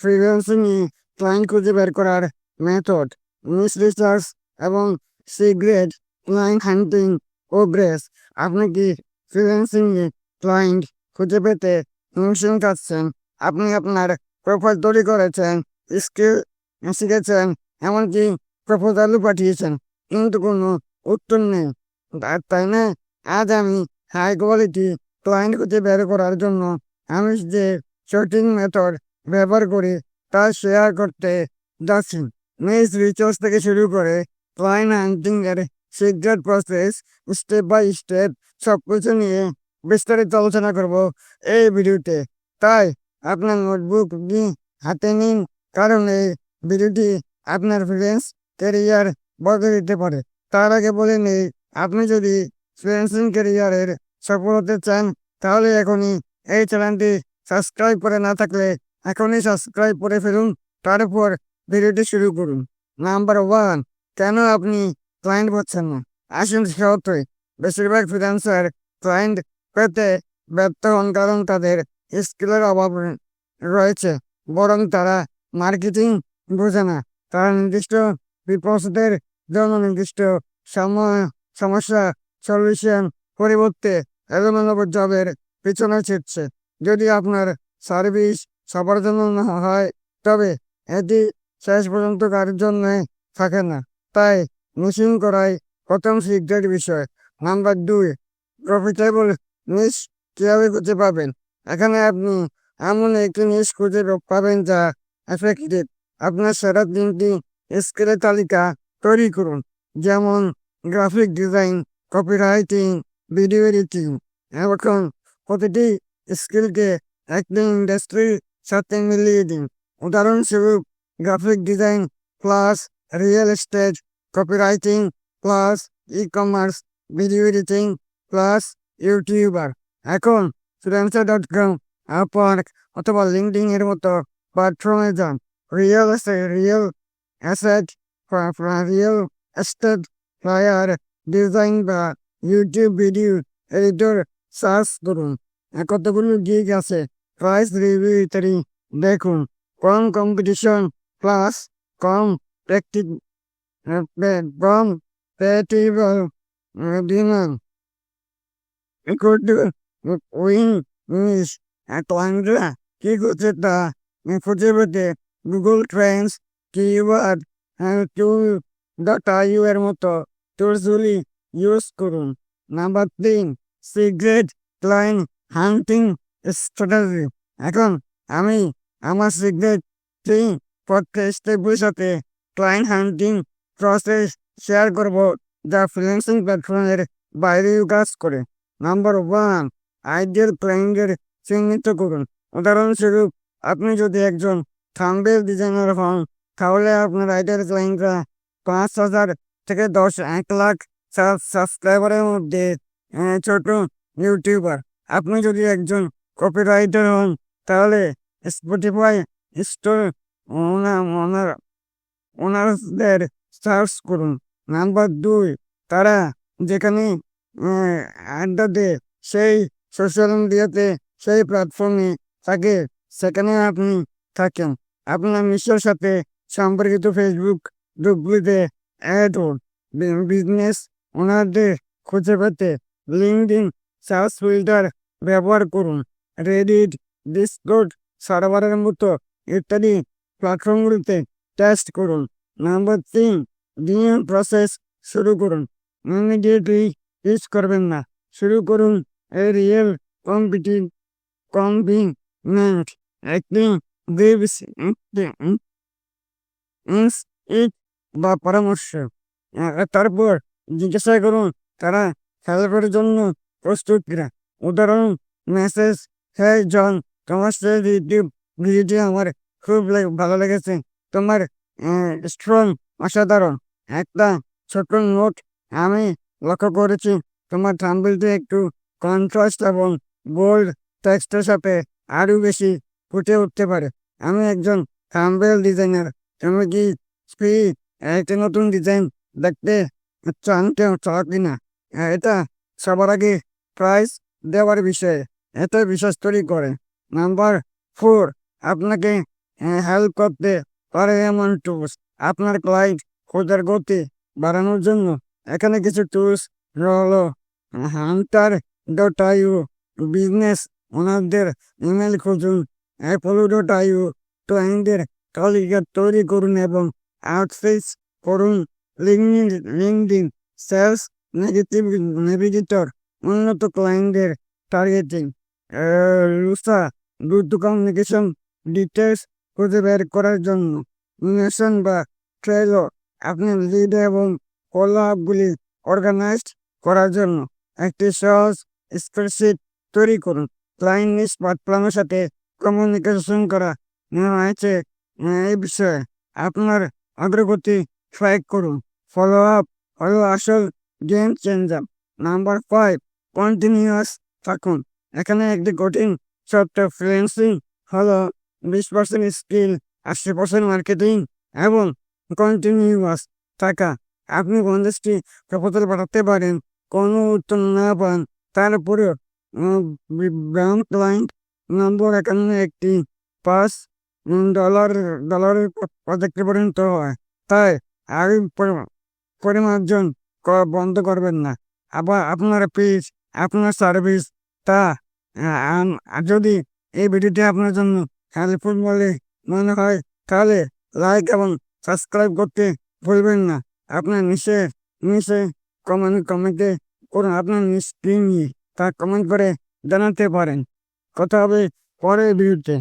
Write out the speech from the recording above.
Freelancing client খুঁজে বের করার মেথড নিস রিসার্চ এবং সিগ্রেট ক্লায়েন্ট হান্টিং গ্রেস আপনি কি ফ্রিল্যান্সিং ক্লায়েন্ট খুঁজে পেতে মেশিন কাটছেন আপনি আপনার প্রোফাইল তৈরি করেছেন স্কিল শিখেছেন, এমনকি প্রপোজালও পাঠিয়েছেন, কিন্তু কোনো উত্তর নেই। আর তাই না? আজ আমি হাই কোয়ালিটি ক্লায়েন্ট খুঁজে বের করার জন্য আমি যে সঠিক মেথড ব্যবহার করে তা শেয়ার করতে যাচ্ছেন। মিস রিচার্জ থেকে শুরু করে ক্লায়েন্ট হান্টিং এর secret process step by step সব কিছু নিয়ে বিস্তারিত আলোচনা করব এই ভিডিওতে। তাই আপনার নোটবুক হাতে নিন? কারণ এই ভিডিওটি আপনার ফ্রিল্যান্স ক্যারিয়ার বদলে দিতে পারে। তার আগে বলে নেই, আপনি যদি ফ্রিল্যান্সিং ক্যারিয়ারের সফল হতে চান, তাহলে এখনই এই চ্যানেলটি সাবস্ক্রাইব করে না থাকলে এখনই সাবস্ক্রাইব করে ফেলুন, তারপর ভিডিওটি শুরু করুন। নাম্বার ওয়ান কেন আপনি ক্লায়েন্ট পাচ্ছেন না? আসুন সত্যি বেশিরভাগ ফ্রিল্যান্সার ক্লায়েন্ট পেতে ব্যর্থ হন কারণ তাদের স্কিলের অভাব রয়েছে, বরং তারা মার্কেটিং বোঝে না। তারা নির্দিষ্ট বিপদের জন্য নির্দিষ্ট সমস্যা সলিউশন পরিবর্তে এলোমেলো জবের পিছনে ছিটছে। যদি আপনার সার্ভিস সবার জন্য না হয়, তবে এটি শেষ পর্যন্ত কারোর জন্য থাকে না। তাই মেশিন করাই প্রথম সিক্রেট বিষয়। নাম্বার দুই প্রফিটেবল নিশ কীভাবে খুঁজে পাবেন? এখানে আপনি এমন একটি নিশ খুঁজে পাবেন যা এফেক্টিভ আপনার সেরা তিনটি স্কেলের তালিকা তৈরি করুন, যেমন graphic design copywriting video editing এখন প্রতিটি স্কিলকে একটি ইন্ডাস্ট্রির সাথে মিলিয়ে দিন। উদাহরণস্বরূপ graphic design plus real estate copywriting plus e commerce video editing plus YouTuber এখন ফ্রিল্যান্সার ডট কম আপওয়ার্ক অথবা লিঙ্কডিং এর মতো প্ল্যাটফর্মে যান। Real real asset real estate flyer design বা ইউটিউব ভিডিও এডিটর সার্চ করুন। কতগুলো গিগ আছে। প্রাইস রিভিউ ইত্যাদি দেখুন, কম কম্পিটিশন প্লাস কম প্র্যাকটিক কম প্র্যাকটিক্যাল ডিমান্ড win is ক্লায়েন্টরা কি করছে তা? খুঁজে পেতে Google trends keyword tool data you এর মতো টুলসগুলি ইউজ করুন। নাম্বার তিন সিক্রেট ক্লায়েন্ট হান্টিং স্ট্র্যাটেজি এখন আমি আমার সিক্রেট তিন স্টেপের সাথে ক্লায়েন্ট হান্টিং প্রসেস শেয়ার করব যা ফ্রিল্যান্সিং প্ল্যাটফর্মের বাইরেও কাজ করে। নাম্বার ওয়ান আইডিয়াল ক্লায়েন্টের চিহ্নিত করুন। উদাহরণস্বরূপ, আপনি যদি একজন থাম্বেল ডিজাইনার হন, তাহলে আপনার আইডিয়াল ক্লায়েন্টরা পাঁচ হাজার থেকে দশ, এক লাখ সাবস্ক্রাইবারের মধ্যে ছোট ইউটিউবার আপনি যদি একজন কপিরাইটার হন তাহলে স্পটিফাই স্টোর ওনার ওনারদের সার্চ করুন। নাম্বার দুই, তারা যেখানে আড্ডা দেয়, সেই সোশ্যাল মিডিয়াতে সেই প্ল্যাটফর্মে থাকে, সেখানে আপনি থাকেন। আপনার মিশের সাথে সম্পর্কিত ফেসবুক গ্রুপগুলিতে অ্যাড হন। বিজনেস ওনারদের খুঁজে পেতে লিঙ্কডিন সার্চ ফিল্টার ব্যবহার করুন। রেডিট ডিসকোড সার্ভারের মতো ইত্যাদি প্ল্যাটফর্মগুলিতে টেস্ট করুন। নাম্বার তিন, ডিএম প্রসেস শুরু করুন। ইমিডিয়েটলি ইউজ করবেন না। শুরু করুন এই রিয়েল কম্পিটিভ কম্বিনেন্ট একটি ইট বা পরামর্শ। তারপর জিজ্ঞাসা করুন, তারা হেল্পের জন্য প্রস্তুত কিনা উদাহরণ, মেসেজ হ্যাঁ জন, তোমার ভিডিওটি আমার খুব ভালো লেগেছে। তোমার স্ট্রং অসাধারণ। একটা ছোট নোট আমি লক্ষ্য করেছি। তোমার থাম্বনেলটি একটু কন্ট্রাস্ট এবং বোল্ড টেক্সটের সাথে আরও বেশি ফুটে উঠতে পারে। আমি একজন থাম্বনেল ডিজাইনার তুমি কি ফ্রি একটা নতুন ডিজাইন দেখতে চান কেউ চাও কিনা? এটা সবার আগে প্রাইস দেওয়ার বিষয়ে। এতে বিশ্বাস তৈরি করে। নাম্বার ফোর, আপনাকে হেল্প করতে পারে এমন টুলস আপনার ক্লায়েন্ট খোঁজার গতি বাড়ানোর জন্য। এখানে কিছু টুলস হলো হান্টার ডট আইউ বিজনেস ওনারদের ইমেল খুঁজুন। অ্যাপোলো ডট আইউ ক্লায়েন্টদের তালিকা তৈরি করুন এবং আউটফিস করুন। LinkedIn LinkedIn sales negative navigator উন্নত ক্লায়েন্টদের টার্গেটিং লুসা দ্রুত কমিউনিকেশন ডিটেলস খুঁজে বের করার জন্য। নেশন বা ট্রেলো আপনি লিড এবং ফলো আপগুলি অর্গানাইজড করার জন্য একটি সহজ স্প্রেডশিট তৈরি করুন। ক্লায়েন্ট নিষ্পাত প্ল্যানের সাথে কমিউনিকেশন করা হয়েছে। এই বিষয়ে আপনার অগ্রগতি ট্র্যাক করুন। ফলো আপ হলো আসল game changer number five continuous থাকুন। এখানে একটি কঠিন সত্য ফ্রিল্যান্সিং হলো বিশ পার্সেন্ট স্কিল আশি পার্সেন্ট মার্কেটিং এবং কন্টিনিউয়াস থাকা। আপনি পঞ্চাশটি প্রপোজাল পাঠাতে পারেন, কোনো উত্তর না পান, তার তারপরেও ব্রাউন ক্লায়েন্ট নম্বর একান্ন একটি পাঁচ ডলার ডলারের প্রজেক্টে পরিণত হয়। তাই আগে পরিমার্জন বন্ধ করবেন না। আবার আপনার পিচ আপনার সার্ভিস তা যদি এই ভিডিওটি আপনার জন্য হেল্পফুল বলে মনে হয়, তাহলে লাইক এবং সাবস্ক্রাইব করতে ভুলবেন না। আপনার নিচে নিচে কমেন্ট কমেন্টে করুন আপনার স্ক্রিন নিয়ে তা কমেন্ট করে জানাতে পারেন। কথা হবে পরের ভিডিওতে।